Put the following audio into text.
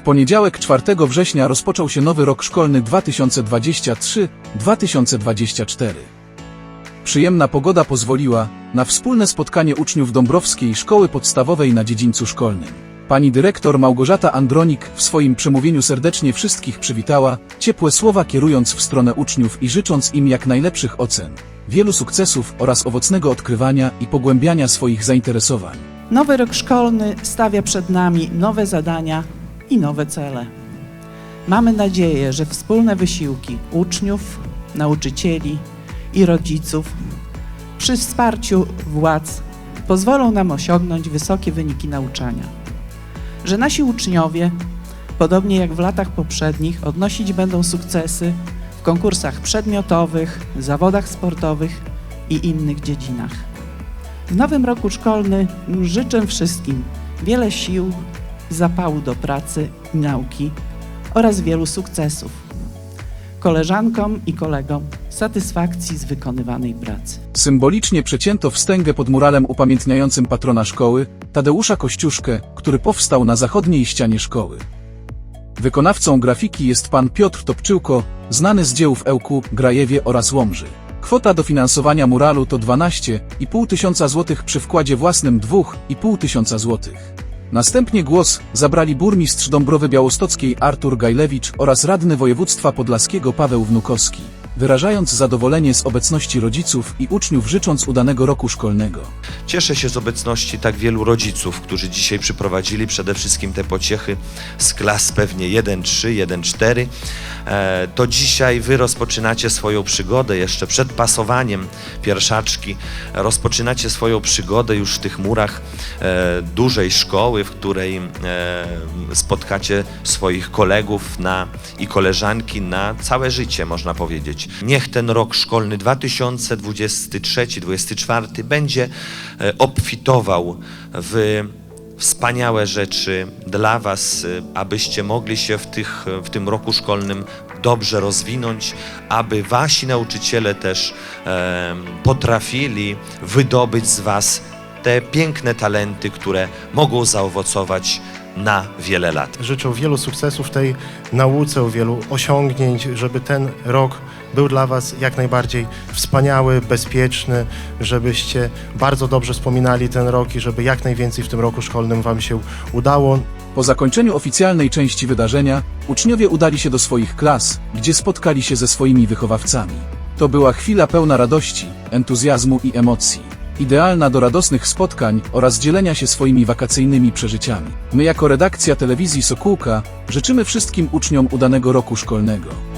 poniedziałek 4 września rozpoczął się nowy rok szkolny 2023-2024. Przyjemna pogoda pozwoliła na wspólne spotkanie uczniów Dąbrowskiej Szkoły Podstawowej na dziedzińcu szkolnym. Pani dyrektor Małgorzata Andronik w swoim przemówieniu serdecznie wszystkich przywitała, ciepłe słowa kierując w stronę uczniów i życząc im jak najlepszych ocen, wielu sukcesów oraz owocnego odkrywania i pogłębiania swoich zainteresowań. Nowy rok szkolny stawia przed nami nowe zadania i nowe cele. Mamy nadzieję, że wspólne wysiłki uczniów, nauczycieli i rodziców przy wsparciu władz pozwolą nam osiągnąć wysokie wyniki nauczania. Że nasi uczniowie, podobnie jak w latach poprzednich, odnosić będą sukcesy w konkursach przedmiotowych, zawodach sportowych i innych dziedzinach. W nowym roku szkolnym życzę wszystkim wiele sił, zapału do pracy i nauki oraz wielu sukcesów. Koleżankom i kolegom satysfakcji z wykonywanej pracy. Symbolicznie przecięto wstęgę pod muralem upamiętniającym patrona szkoły, Tadeusza Kościuszkę, który powstał na zachodniej ścianie szkoły. Wykonawcą grafiki jest pan Piotr Topczyłko, znany z dzieł w Ełku, Grajewie oraz Łomży. Kwota dofinansowania muralu to 12,5 tysiąca złotych przy wkładzie własnym 2,5 tysiąca złotych. Następnie głos zabrali burmistrz Dąbrowy Białostockiej Artur Gajlewicz oraz radny województwa podlaskiego Paweł Wnukowski, wyrażając zadowolenie z obecności rodziców i uczniów życząc udanego roku szkolnego. Cieszę się z obecności tak wielu rodziców, którzy dzisiaj przyprowadzili przede wszystkim te pociechy z klas pewnie 1-3, 1-4. E, To dzisiaj wy rozpoczynacie swoją przygodę jeszcze przed pasowaniem pierwszaczki. Rozpoczynacie swoją przygodę już w tych murach e, dużej szkoły, w której e, spotkacie swoich kolegów na, i koleżanki na całe życie, można powiedzieć. Niech ten rok szkolny 2023-2024 będzie e, obfitował w wspaniałe rzeczy dla Was, y, abyście mogli się w, tych, w tym roku szkolnym dobrze rozwinąć, aby Wasi nauczyciele też e, potrafili wydobyć z Was te piękne talenty, które mogą zaowocować na wiele lat. Życzę wielu sukcesów w tej nauce, wielu osiągnięć, żeby ten rok był dla Was jak najbardziej wspaniały, bezpieczny, żebyście bardzo dobrze wspominali ten rok i żeby jak najwięcej w tym roku szkolnym Wam się udało. Po zakończeniu oficjalnej części wydarzenia, uczniowie udali się do swoich klas, gdzie spotkali się ze swoimi wychowawcami. To była chwila pełna radości, entuzjazmu i emocji. Idealna do radosnych spotkań oraz dzielenia się swoimi wakacyjnymi przeżyciami. My jako redakcja telewizji Sokółka życzymy wszystkim uczniom udanego roku szkolnego.